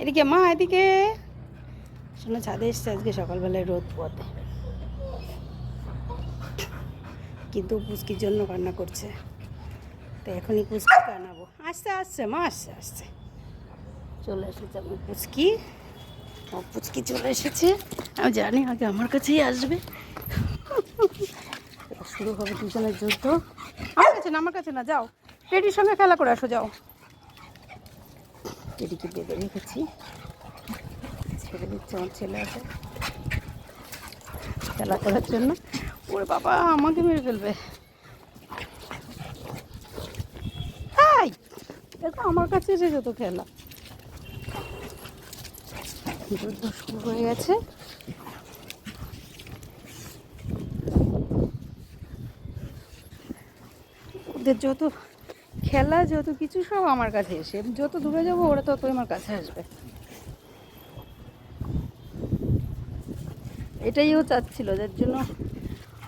এদিকে মা, এদিকে। শোনো, ছাদে এসছে আজকে সকালবেলায় রোদ পোয়াতে কিন্তু পুচকির জন্য কান্না করছে। তো এখনই পুচকি আনাবো আসছে আসছে, মা আসছে আসছে। চলে এসেছে আমার পুচকি। আমার পুচকি চলে এসেছে। আমি জানি আগে আমার কাছেই আসবে। শুরু হবে দুজনের যুদ্ধ। আমার কাছে না, আমার কাছে না, যাও। টেডির সঙ্গে খেলা করে আসো, যাও। টেডিকে বেঁধে রেখেছি ছেড়ে দিচ্ছে আমার ছেলে আছে খেলা করার জন্য। ওরে বাবা আমাকে মেরে ফেলবে। এই, দেখো আমার কাছে এসেছে তো খেলা। যুদ্ধ শুরু হয়ে গেছে। ওদের যত খেলা, যত কিছু সব আমার কাছে এসে, যত দূরে যাব ওরা তত আমার কাছে আসবে। এটাই ও চাচ্ছিল, যার জন্য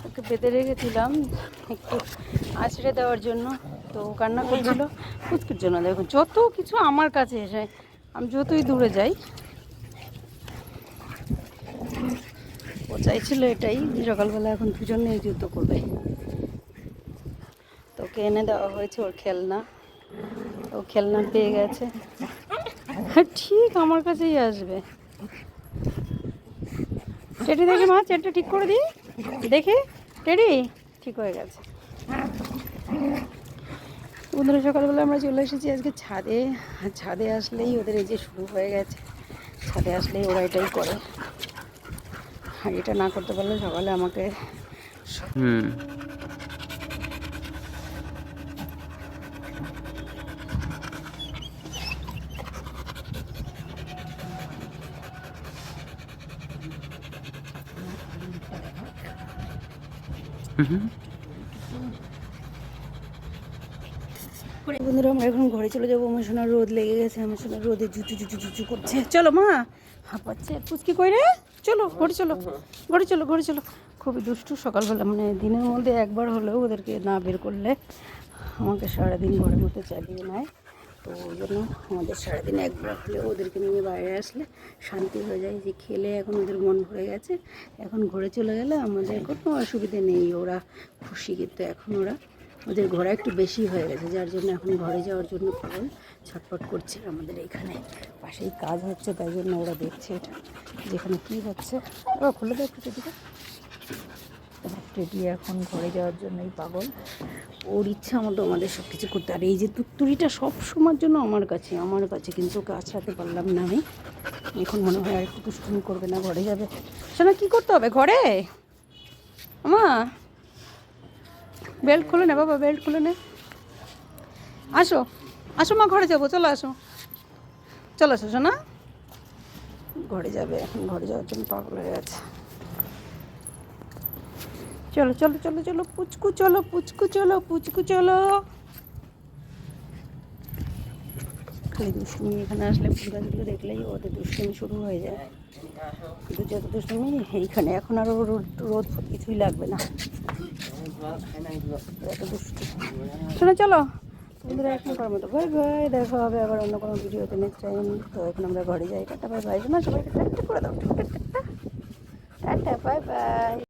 ওকে বেঁধে রেখেছিলাম, একটু আছড়ে দেওয়ার জন্য। তো ও কান্না করছিল পুচকির জন্য। দেখুন যত কিছু আমার কাছে এসে, আমি যতই দূরে যাই, ও চাইছিল এটাই। সকালবেলা এখন দুজনেই যুদ্ধ করবে। তোকে এনে দেওয়া হয়েছে ওর খেলনা। ও খেলনা পেয়ে গেছে। হ্যাঁ ঠিক আমার কাছেই আসবে। টেডি, দেখি মা চেটটা ঠিক করে দিই। দেখি, টেডি? ঠিক হয়ে গেছে। বন্ধুরা, সকালবেলা আমরা চলে এসেছি আজকে ছাদে। ছাদে আসলেই ওদের এই যে শুরু হয়ে গেছে। ছাদে আসলেই ওরা এটাই করে। আর এটা না করতে পারলে সকালে আমাকে হুম। বন্ধুরা, আমরা এখন ঘরে চলে যাব। আমার সোনার রোদ লেগে গেছে, আমার সোনার রোদে জুচু জুচু জুচু করছে। চলো, মা। হাঁপাচ্ছে। পুচকি কই রে? চলো, ঘরে চলো ঘরে চলো ঘরে চলো। খুবই দুষ্টু সকালবেলা মানে দিনের মধ্যে একবার হলেও ওদেরকে না বের করলে আমাকে সারাদিন ঘরের মধ্যে চালিয়ে নেয়। তো ওই জন্য আমাদের সারাদিন একবার হলেও ওদেরকে নিয়ে বাইরে আসলে শান্তি হয়ে যায়। যে খেলে এখন ওদের মন ভরে গেছে, এখন ঘরে চলে গেলে আমাদের কোনো অসুবিধে নেই, ওরা খুশি। কিন্তু এখন ওরা ওদের ঘোরা একটু বেশি হয়ে গেছে, যার জন্য এখন ঘরে যাওয়ার জন্য পাগল ছটফট করছে আমাদের এখানে। পাশেই কাজ হচ্ছে, তাই জন্য ওরা দেখছে এটা। যেখানে কী হচ্ছে, ওরা খুলে দেয় একটু টেডি এখন ঘরে যাওয়ার জন্যই পাগল। ওর ইচ্ছা মতো আমাদের সব কিছু করতে। আর এই যে তুত্তুরিটা সব সময়ের জন্য আমার কাছে আমার কাছে কিন্তু ওকে আছড়াতে পারলাম না আমি। এখন মনে হয় আর একটু দুষ্টুমি করবে না, ঘরে যাবে। শোনা কী করতে হবে? ঘরে? আমা বেল্ট খুলে নে বাবা, বেল্ট খুলে নে। আসো আসো মা, ঘরে যাব, চলো আসো। চলো আসো শোনা ঘরে যাবে এখন, ঘরে যাওয়ার জন্য পাগল হয়ে গেছে চলো চলো চলো চলো, পুচকু চলো পুচকু চলো পুচকু, চলো। খালি দুষ্টুমি এখানে আসলে ফুল গাছগুলো দেখলেই ওদের দুষ্টুমি শুরু হয়ে যায়। কিন্তু যত দুষ্টুমি, এইখানে এখন আর রোদ রোদ কিছুই লাগবে না। শোনো, চলো। বন্ধুরা, এখন করার মতো। বাই বাই, দেখা হবে আবার অন্য কোনো ভিডিওতে নেক্সট টাইম তো এখন আমরা ঘরে যাই। Tata, bye bye. না সবাইকে টাটা করে দাও। Tata tata, bye bye.